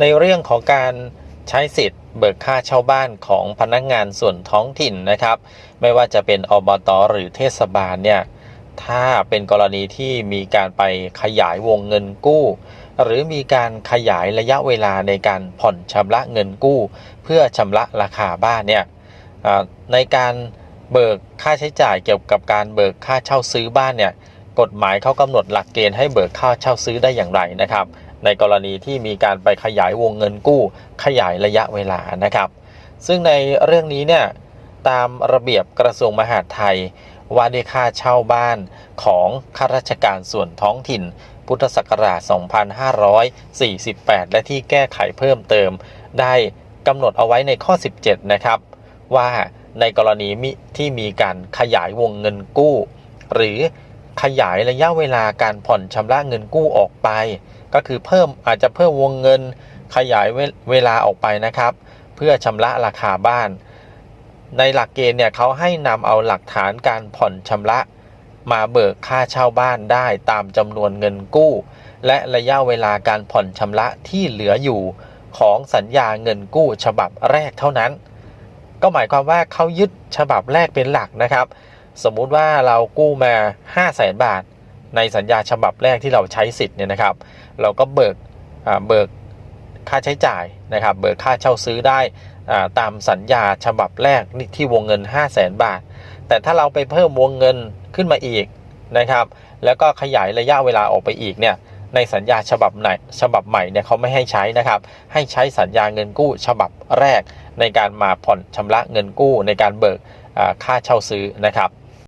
ในเรื่องของการใช้สิทธิ์เบิกค่าเช่าบ้านของพนักงานส่วนท้องถิ่นนะครับ ไม่ว่าจะเป็นอบตหรือเทศบาลเนี่ยถ้าเป็นกรณีที่มีการไปขยายวงเงินกู้ หรือมีการขยายระยะเวลาในการผ่อนชำระเงินกู้ เพื่อชำระราคาบ้านเนี่ยในการเบิกค่าใช้จ่ายเกี่ยวกับการเบิกค่าเช่าซื้อบ้านเนี่ย กฎหมายเขากำหนดหลักเกณฑ์ให้เบิกค่าเช่าซื้อได้อย่างไรนะครับ ในกรณีที่มีการไปขยายวงเงินกู้ ขยายระยะเวลานะครับ ซึ่งในเรื่องนี้เนี่ยตามระเบียบกระทรวงมหาดไทย ว่าด้วยค่าเช่าบ้านของข้าราชการส่วนท้องถิ่น พุทธศักราช 2548 และที่แก้ไขเพิ่มเติม ได้กำหนดเอาไว้ในข้อ 17 นะครับ ว่าในกรณีที่มีการขยายวงเงินกู้ หรือ ขยายระยะเวลาการผ่อนชำระเงินกู้ออกไป ก็คือเพิ่มอาจจะเพิ่มวงเงินขยายเวเวลาออกไปนะครับ เพื่อชำระราคาบ้าน ในหลักเกณฑ์เนี่ยเขาให้นำเอาหลักฐานการผ่อนชำระ มาเบิกค่าเช่าบ้านได้ตามจำนวนเงินกู้ และระยะเวลาการผ่อนชำระที่เหลืออยู่ของสัญญาเงินกู้ฉบับแรกเท่านั้น ก็หมายความว่าเขายึดฉบับแรกเป็นหลักนะครับ สมมุติว่าเรากู้มา 5 0 0แสนบาท ในสัญญาฉบับแรกที่เราใช้สิทธิ์เนี่ยนะครับ เราก็เบิกเบิกค่าใช้จ่ายนะครับ เบิกค่าเช่าซื้อได้ตามสัญญาฉบับแรกที่วงเงิน 5 0 0แสนบาท แต่ถ้าเราไปเพิ่มวงเงินขึ้นมาอีกนะครับ แล้วก็ขยายระยะเวลาออกไปอีกเนี่ยในสัญญาฉบับไหนฉบับใหม่เนี่ยเขาไม่ให้ใช้นะครับ ให้ใช้สัญญาเงินกู้ฉบับแรก ในการมาผ่อนชำระเงินกู้ในการเบิกค่าเช่าซื้อนะครับ